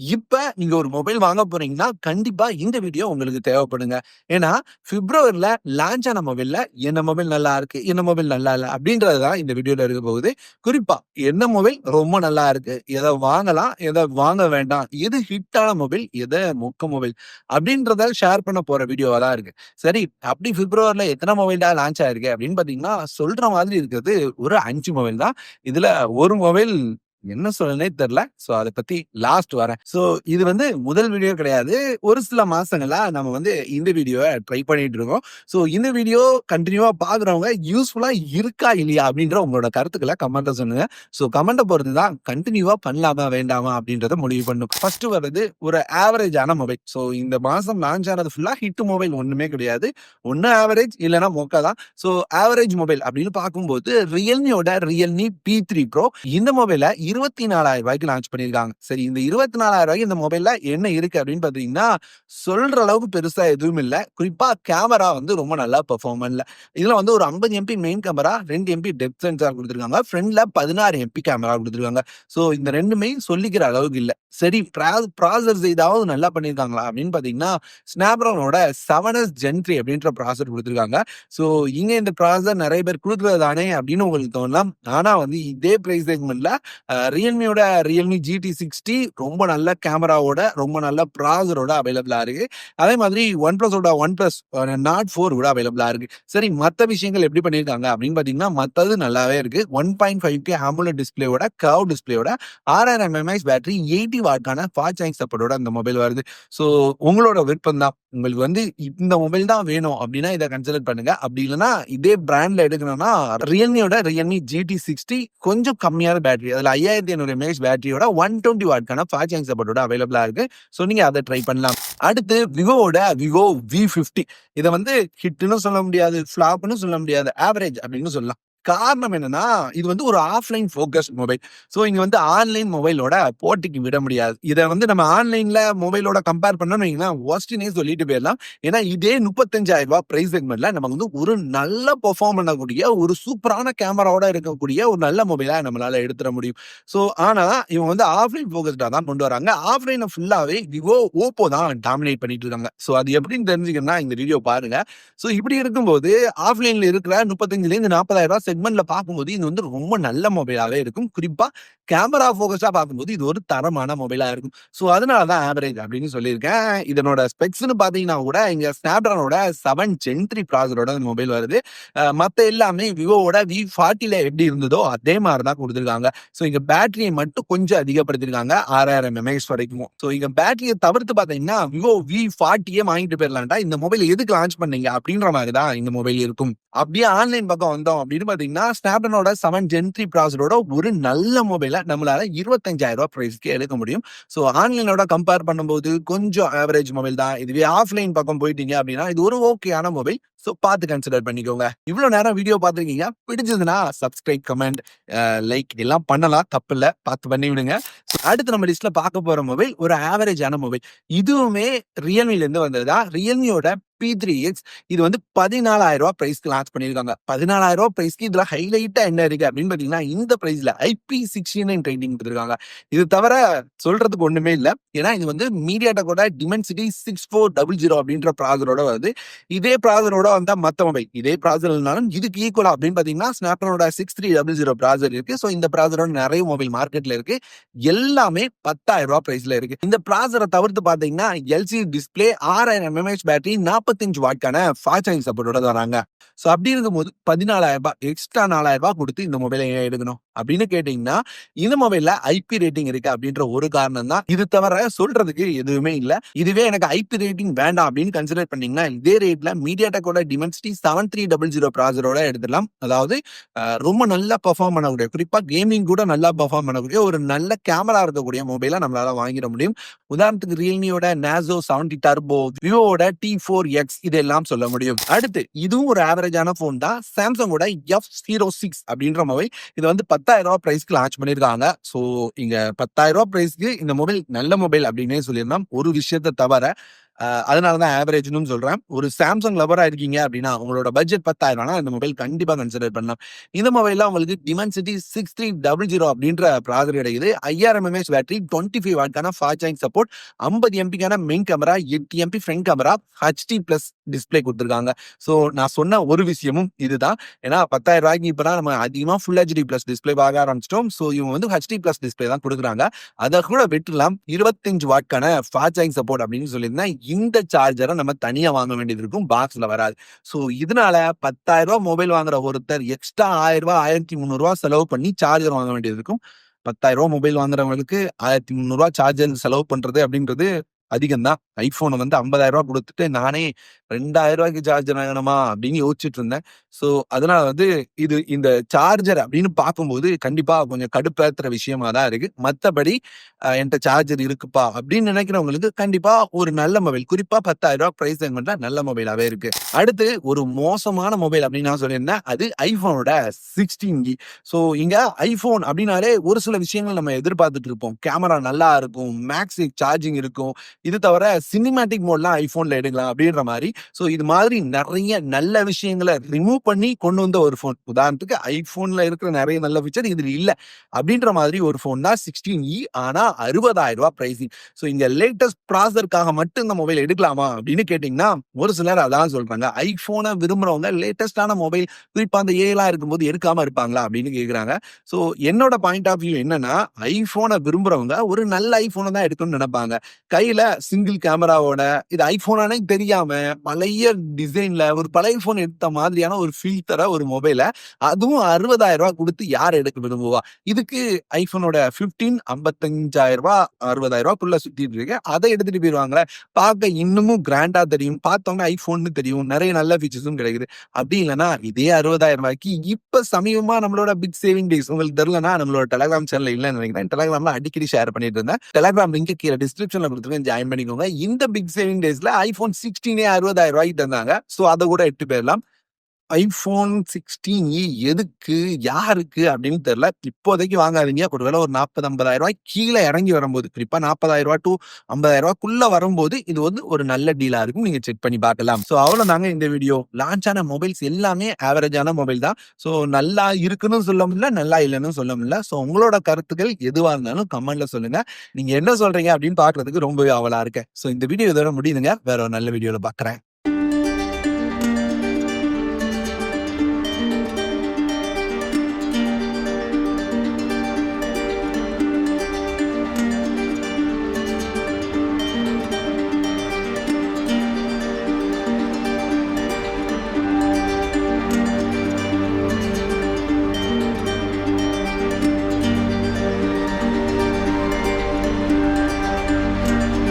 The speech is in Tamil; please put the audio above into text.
இப்ப நீங்க ஒரு மொபைல் வாங்க போறீங்கன்னா, கண்டிப்பா இந்த வீடியோ உங்களுக்கு தேவைப்படுங்க. ஏன்னா, பிப்ரவரில லான்ச் ஆன மொபைல்ல என்ன மொபைல் நல்லா இருக்கு, என்ன மொபைல் நல்லா இல்லை அப்படின்றது தான் இந்த வீடியோல இருக்க போகுது. குறிப்பா என்ன மொபைல் ரொம்ப நல்லா இருக்கு, எதை வாங்கலாம், எதை வாங்க வேண்டாம், எது ஹிட்டான மொபைல், எதை மொக்க மொபைல் அப்படின்றத ஷேர் பண்ண போற வீடியோவா தான் இருக்கு. சரி, அப்படி பிப்ரவரில மொபைல் தான் லான்ச் ஆயிருக்கு அப்படின்னு பார்த்தீங்கன்னா, சொல்ற மாதிரி இருக்கிறது ஒரு அஞ்சு மொபைல் தான். இதுல ஒரு மொபைல் என்ன சொல்லனே தெரியல. சோ அதை பத்தி லாஸ்ட் வரேன். சோ இது வந்து முதல் வீடியோ கிடையாது. ஒரு சில மாசங்களா நம்ம வந்து இந்த வீடியோவை ட்ரை பண்ணிட்டு இருக்கோம். சோ இந்த வீடியோ கண்டினியூவா பார்க்குறவங்க யூஸ்ஃபுல்லா இருக்கா இல்லையா அப்படின்ற உங்களோட கருத்துக்களை கமெண்ட்டை சொல்லுங்க. சோ கமெண்ட்டை பொறுத்து தான் கண்டினியூவா பண்ணலாமா வேண்டாமா அப்படின்றத முடிவு பண்ணும். ஃபர்ஸ்ட் வர்றது ஒரு ஆவரேஜான மொபைல். சோ இந்த மாசம் லான்ச் ஆனது ஃபுல்லா ஹிட் மொபைல் ஒண்ணுமே கிடையாது. ஒன்னு ஆவரேஜ் இல்லைன்னா மொக்கா தான். சோ ஆவரேஜ் மொபைல் அப்படின்னு பார்க்கும்போது ரியல்மியோட ரியல்மி பி த்ரீ ப்ரோ இந்த மொபைலை இருபத்தி நாலாயிரம் ரூபாய்க்கு லான்ச் பண்ணியிருக்காங்க. சரி இந்த இருபத்தி நாலாயிரம் ரூபாய்க்கு இந்த மொபைல்ல என்ன இருக்கு அப்படின்னு பார்த்தீங்கன்னா, சொல்ற அளவுக்கு பெருசா எதுவும் இல்லை குறிப்பா கேமரா வந்து ரொம்ப நல்லா பெர்ஃபார்ம் பண்ணல. இதுல வந்து ஒரு 50 எம்பி மெயின் கேமரா, ரெண்டு எம்பி டெப்த் சென்சார் கொடுத்துருக்காங்க ஃப்ரண்ட்ல 16 எம்பி கேமரா கொடுத்துருக்காங்க சோ இந்த ரெண்டுமே சொல்லிக்கிற அளவுக்கு இல்லை சரி ப்ரா செய்தாவது ஏதாவது நல்லா பண்ணியிருக்காங்களா அப்படின்னு பார்த்தீங்கன்னா, Snapdragonோட 7s Gen 3 அப்படின்ற ப்ராசர் கொடுத்துருக்காங்க ஸோ இங்கே இந்த ப்ராசர் நிறைய பேர் கொடுக்குறது தானே அப்படின்னு உங்களுக்கு தோணலாம். ஆனால் வந்து இதே ப்ரைஸ் செக்மென்ட்ல அ Realmeயோட Realme GT60 ரொம்ப நல்ல கேமராவோட, ரொம்ப நல்ல ப்ராசரோட அவைலபிளா இருக்கு. அதே மாதிரி ஒன் ப்ளஸோட ஒன் ப்ளஸ் நாட் ஃபோர் கூட அவைலபிளா இருக்கு. சரி மற்ற விஷயங்கள் எப்படி பண்ணியிருக்காங்க அப்படின்னு பார்த்தீங்கன்னா, மற்றது நல்லாவே இருக்கு. 1.5K AMOLED டிஸ்ப்ளேவோட கவ் டிஸ்ப்ளேயோட 6000 mAh பேட்டரி எயிட்டி 80 வாட்கான ஃபாஸ்ட் சார்ஜிங் சப்போர்ட்டோட அந்த மொபைல் வருது. ஸோ உங்களோட விருப்பம் தான். உங்களுக்கு வந்து இந்த மொபைல் தான் வேணும் அப்படின்னா இதை கன்சிடர் பண்ணுங்க. அப்படி இல்லைன்னா இதே பிராண்ட்ல எடுக்கணும்னா ரியல்மியோட ரியல்மி ஜிடி சிக்ஸ்டி கொஞ்சம் கம்மியான பேட்டரி. அதில் ஐயாயிரத்தி ஐநூறு எம்ஏஹெச் பேட்டரியோட ஒன் டுவெண்ட்டி வாட்கான ஃபாஸ்ட் சார்ஜிங் சப்போர்ட்டோட அவைலபிளாக இருக்கு. ஸோ நீங்க அதை ட்ரை பண்ணலாம். அடுத்து விவோவோட விவோ வி ஃபிஃப்டி இதை வந்து ஹிட்னு சொல்ல முடியாது, ஃபிளாப்னு சொல்ல முடியாது. ஆவரேஜ் அப்படின்னு சொல்லலாம். காரணம் என்னன்னா, இது வந்து ஒரு ஆஃப்லைன் ஃபோக்கஸ் மொபைல். ஸோ இங்க வந்து ஆன்லைன் மொபைலோட போட்டிக்கு விட முடியாது. இதை வந்து நம்ம ஆன்லைன்ல மொபைலோட கம்பேர் பண்ணணும் வைங்களேன், சொல்லிட்டு போயிடலாம் ஏன்னா இதே முப்பத்தஞ்சாயிரம் ரூபாய் பிரைஸ் செக்மெண்ட்ல நமக்கு வந்து ஒரு நல்ல பெர்ஃபார்ம் பண்ணக்கூடிய, ஒரு சூப்பரான கேமராவோட இருக்கக்கூடிய ஒரு நல்ல மொபைலா நம்மளால எடுத்துட முடியும். ஸோ ஆனா இவங்க வந்து ஆஃப்லைன் ஃபோகஸ்டா தான் கொண்டு வராங்க. ஆஃப்லைனை ஃபுல்லாவே விவோ ஓப்போ தான் டாமினேட் பண்ணிட்டு இருக்காங்க. ஸோ அது எப்படின்னு தெரிஞ்சுக்கணும்னா இந்த வீடியோ பாருங்க. ஸோ இப்படி இருக்கும்போது ஆஃப்லைன்ல இருக்கிற 35லேருந்து 40,000 செக்மெண்ட்ல பார்க்கும்போது இது வந்து ரொம்ப நல்ல மொபைலாவே இருக்கும். குறிப்பா கேமரா ஃபோகஸ்டா பார்க்கும்போது இது ஒரு தரமான மொபைலா இருக்கும். ஸோ அதனால தான் ஆவரேஜ் அப்படின்னு சொல்லியிருக்கேன். இதனோட ஸ்பெக்ஸ்னு பார்த்தீங்கன்னா கூட இங்க Snapdragonோட 7 Gen 3 ப்ராசஸரோட இந்த மொபைல் வருது. மற்ற மத்த எல்லாமே Vivoவோட V40ல எப்படி இருந்ததோ அதே மாதிரி தான் குடுத்திருக்காங்க. சோ இங்க பேட்டரியை மட்டும் கொஞ்சம் அதிகப்படுத்திருக்காங்க ஆறாயிரம் எம்ஏஎஸ் வரைக்கும். சோ இங்க பேட்டரியை தவிர்த்து பார்த்தீங்கன்னா, Vivo V40யே வாங்கிட்டு போயிடலான்டா இந்த மொபைல் எதுக்கு லான்ச் பண்ணீங்க அப்படின்ற மாதிரி தான் இந்த மொபைல் இருக்கும். அப்படியே ஆன்லைன் பக்கம் வந்தோம் அப்படின்னு பார்த்தீங்கன்னா, ஸ்னாப்டனோட செவன் ஜென் த்ரீ ப்ராசரோட ஒரு நல்ல மொபைல நம்மளால இருபத்தஞ்சாயிரம் 25,000 ப்ரைஸ்க்கு எடுக்க முடியும். ஸோ ஆன்லைனோட கம்பேர் பண்ணும்போது கொஞ்சம் ஆவரேஜ் மொபைல் தான். இதுவே ஆஃப்லைன் பக்கம் போயிட்டீங்க அப்படின்னா, இது ஒரு ஓகேயான மொபைல். ஸோ பார்த்து கன்சிடர் பண்ணிக்கோங்க. இவ்வளோ நேரம் வீடியோ பார்த்துருக்கீங்க. பிடிச்சதுன்னா சப்ஸ்கிரைப், கமெண்ட், லைக் எல்லாம் பண்ணலாம். தப்பில்ல. பார்த்து பண்ணி விடுங்க. அடுத்து நம்ம லிஸ்ட்ல பார்க்க போற மொபைல் ஒரு ஆவரேஜான மொபைல். இதுவுமே Realmeலேருந்து வந்தது தான். பி த்ரீ எக்ஸ் இது வந்து பதினாலாயிரம் 14,000 பிரைஸ்க்கு லான்ச் பண்ணியிருக்காங்க. ரூ. 14,000 பிரைஸ்க்கு இதுல ஹைலைட்டா என்ன இருக்கு அப்படின்னு பார்த்தீங்கன்னா, இந்த பிரைஸ்ல IP69 ட்ரெயினிங் கொடுத்துருக்காங்க இது தவிர சொல்றதுக்கு ஒண்ணுமே இல்ல. ஏன்னா இது வந்து மீடியாட்டக்கூட Dimensity six four double zero அப்படின்ற ப்ராசரோட வருது. இதே ப்ராசரோட வந்தா மத்த மொபைல். இதே ப்ராசஸர் இதுக்கு ஈக்குவலா அப்படின்னு பார்த்தீங்கன்னா, Snapdragonோட 6300 ப்ராசஸர் இருக்கு. ஸோ இந்த ப்ராசரோட நிறைய மொபைல் மார்க்கெட்ல இருக்கு. எல்லாமே பத்தாயிரம் 10,000 பிரைஸ்ல இருக்கு. இந்த ப்ராசரை தவிர்த்து பார்த்தீங்கன்னா, எல்சி டிஸ்ப்ளே, 6000 mAh பேட்டரி, 45 வாட்க்கான ஃபாஸ்ட் சார்ஜிங் சப்போர்ட்டோட தராங்க. ஸோ அப்படி இருக்கும்போது பதினாலாயிரம் ரூபாய் எக்ஸ்ட்ரா நாலாயிரம் ரூபாய் கொடுத்து இந்த மொபைலை எடுக்கணும்? அப்படின்னு கேட்டீங்கன்னா, இந்த மொபைல்ல ஐபி ரேட்டிங் இருக்கு அப்படின்ற ஒரு காரணம் தான். இது தவிர சொல்றதுக்கு எதுவுமே இல்ல. இதுவே எனக்கு ஐபி ரேட்டிங் வேண்டாம் அப்படின்னு கன்சிடர் பண்ணீங்கன்னா, இதே ரேட்ல MediaTekஓட Dimensity 7300 ப்ராசஸரோட எடுத்துடலாம். அதாவது ரொம்ப நல்லா பெர்ஃபார்ம் பண்ணக்கூடிய, குறிப்பா கேமிங் கூட நல்லா பெர்ஃபார்ம் பண்ணக்கூடிய ஒரு நல்ல கேமரா இருக்கக்கூடிய மொபைல நம்மளால வாங்கிட முடியும். உதாரணத்துக்கு ரியல்மியோட நேசோ செவன்டி டர்போ விவோட டி ஃபோர் எக்ஸ் இதெல்லாம் சொல்ல முடியும். அடுத்து இதுவும் ஒரு ஆவரேஜான ஃபோன் தான். சாம்சங்கோட எஃப் ஜீரோ சிக்ஸ் அப்படின்ற மொபைல். இது வந்து பத்தாயிரம் ரூபா பிரைஸ்க்கு லான்ச் பண்ணியிருக்காங்க. சோ இங்க பத்தாயிரம் ரூபா பிரைஸ்க்கு இந்த மொபைல் நல்ல மொபைல் அப்படின்னே சொல்லியிருந்தோம் ஒரு விஷயத்த தவிர அதனால தான் ஆவரேஜ்னு சொல்றேன். ஒரு சாம்சங் லவரா இருக்கீங்க அப்படின்னா உங்களோட பட்ஜெட் பத்தாயிரம்னா இந்த மொபைல் கண்டிப்பா கன்சிடர் பண்ணலாம். இந்த மொபைல்ல உங்களுக்கு Dimensity six three double zero அப்படின்ற ப்ராசர் கிடைக்குது ஐயாயிரம் எம்ஏஹெச் பேட்டரி டுவெண்ட்டி ஃபைவ் வாட்கான ஃபாஸ்ட் சார்ஜிங் சப்போர்ட் ஐம்பது எம்பிக்கான மெயின் கேமரா எட்டு MP front camera HD plus display கொடுத்துருக்காங்க. ஸோ நான் சொன்ன ஒரு விஷயமும் இதுதான். ஏன்னா பத்தாயிரம் ரூபாய்க்கு இப்போ நம்ம அதிகமாக ஃபுல் ஹெச்டி பிளஸ் டிஸ்பிளே பார்க்க ஆரம்பிச்சிட்டோம். ஸோ இவங்க வந்து ஹெச்டி பிளஸ் டிஸ்பிளே தான் கொடுக்குறாங்க. அதை கூட விட்டுலாம் இருபத்தஞ்சு வாட்கான ஃபாஸ்ட் சார்ஜிங் சப்போர்ட் அப்படின்னு சொல்லியிருந்தேன். இந்த சார்ஜரை நம்ம தனியாக வாங்க வேண்டியது இருக்கும் பாக்ஸில் வராது. ஸோ இதனால பத்தாயிரம் ரூபாய் மொபைல் வாங்குற ஒருத்தர் எக்ஸ்ட்ரா ஆயிரம் ரூபாய் ஆயிரத்தி முந்நூறுரூவா செலவு பண்ணி சார்ஜர் வாங்க வேண்டியது இருக்கும். பத்தாயிரம் ரூபாய் மொபைல் வாங்குறவங்களுக்கு ஆயிரத்தி முந்நூறுரூவா சார்ஜர் செலவு பண்றது அப்படின்றது அதிகம் தான் ஐஃபோனை வந்து ஐம்பதாயிரம் ரூபாய் கொடுத்துட்டு நானே ரெண்டாயிரம் ரூபாய்க்கு சார்ஜர் வாங்கணுமா? அப்படின்னு யோசிச்சுட்டு இருந்தேன் ஸோ அதனால வந்து இது இந்த சார்ஜர் அப்படின்னு பார்க்கும்போது கண்டிப்பா கொஞ்சம் கடுப்பேத்துற விஷயமா தான் இருக்கு. மற்றபடி என்கிட்ட சார்ஜர் இருக்குப்பா அப்படின்னு நினைக்கிறவங்களுக்கு கண்டிப்பா ஒரு நல்ல மொபைல் குறிப்பா பத்தாயிரம் ரூபா ப்ரைஸ் செக்மெண்ட்ல நல்ல மொபைலாவே இருக்கு. அடுத்து ஒரு மோசமான மொபைல் அப்படின்னு நான் சொல்லியிருந்தேன். அது ஐபோனோட சிக்ஸ்டீன் ஜி ஸோ இங்க ஐபோன் அப்படின்னாலே ஒரு சில விஷயங்கள் நம்ம எதிர்பார்த்துட்டு இருப்போம் கேமரா நல்லா இருக்கும் மேக்ஸிக் சார்ஜிங் இருக்கும். இது தவிர சினிமேட்டிக் மோட்லாம் ஐபோன்ல எடுக்கலாம் அப்படின்ற மாதிரி. ஸோ இது மாதிரி நிறைய நல்ல விஷயங்களை ரிமூவ் பண்ணி கொண்டு வந்த ஒரு ஃபோன் உதாரணத்துக்கு ஐபோன்ல இருக்கிற நிறைய நல்ல ஃபீச்சர் இதில் இல்லை அப்படின்ற மாதிரி ஒரு ஃபோன் தான் சிக்ஸ்டீன் இ ஆனால் அறுபதாயிரம் ரூபா பிரைசிங் ஸோ இந்த லேட்டஸ்ட் ப்ராசருக்காக மட்டும் இந்த மொபைல் எடுக்கலாமா அப்படின்னு கேட்டிங்கன்னா ஒரு சிலர் அதான் சொல்கிறாங்க ஐஃபோனை விரும்புகிறவங்க லேட்டஸ்டான மொபைல் குறிப்பாக அந்த ஏலாம் இருக்கும்போது எடுக்காமல் இருப்பாங்களா அப்படின்னு கேட்குறாங்க ஸோ என்னோட பாயிண்ட் ஆஃப் வியூ என்னன்னா ஐஃபோனை விரும்புகிறவங்க ஒரு நல்ல ஐஃபோனை தான் எடுக்கணும்னு நினைப்பாங்க. கையில் சிங்கிள் கேமராவோட இது ஐபோனானே தெரியாம பழைய டிசைன்ல ஒரு பழைய போன் எடுத்த மாதிரியான ஒரு ஃபீல் ஒரு மொபைல அதுவும் அறுபதாயிரம் ரூபாய் கொடுத்து யார் எடுக்க விரும்புவா? இதுக்கு ஐபோனோட பிப்டீன் ஐம்பத்தஞ்சாயிரம் ரூபாய் அறுபதாயிரம் ரூபாய்க்குள்ள சுத்திட்டு இருக்கு. அதை எடுத்துட்டு போயிருவாங்களே. பார்க்க இன்னமும் கிராண்டா தெரியும். பார்த்தவங்க ஐபோன்னு தெரியும். நிறைய நல்ல ஃபீச்சர்ஸும் கிடைக்குது. அப்படி இல்லைன்னா இதே அறுபதாயிரம் ரூபாய்க்கு இப்ப சமீபமா நம்மளோட பிக் சேவிங் டேஸ் உங்களுக்கு தெரியலன்னா நம்மளோட டெலகிராம் சேனல் இல்லைன்னு நினைக்கிறேன். டெலகிராம்ல அடிக்கடி ஷேர் பண்ணிட்டு இருந்தேன். டெலகிராம் லிங்க் கீழே டிஸ்கிரிப்ஷன்ல கொடுத்துருக்கேன். ஜாயின் பண்ணிக்கோங்க இந்த பிக் சேவிங் டேஸ்ல ஐபோன் சிக்ஸ்டீனே அறுபதாயிரம் ரூபாய்க்கு தந்தாங்க. ஸோ அதை கூட எட்டு போயிடலாம். ஐபோன் சிக்ஸ்டீன் இ எதுக்கு? யாருக்கு? அப்படின்னு தெரியல. இப்போதைக்கு வாங்காதீங்க. ஒருவேளை ஒரு நாற்பது ஐம்பதாயிரம் ரூபாய் கீழே இறங்கி வரும்போது குறிப்பா நாற்பதாயிரம் ரூபாய் டு ஐம்பதாயிரம் ரூபாய்க்குள்ள வரும்போது இது வந்து ஒரு நல்ல டீலா இருக்கும். நீங்க செக் பண்ணி பார்க்கலாம். ஸோ அவ்வளவுதாங்க இந்த வீடியோ. லான்ச் ஆன மொபைல்ஸ் எல்லாமே ஆவரேஜான மொபைல் தான். ஸோ நல்லா இருக்குன்னு சொல்ல முடியல நல்லா இல்லைன்னு சொல்ல முடியல. ஸோ உங்களோட கருத்துக்கள் எதுவா இருந்தாலும் கமெண்ட்ல சொல்லுங்க. நீங்க என்ன சொல்றீங்க அப்படின்னு பாக்குறதுக்கு ரொம்பவே அவலா இருக்கேன். ஸோ இந்த வீடியோ இதோட முடியுதுங்க. வேற ஒரு நல்ல வீடியோல பாக்குறேன்.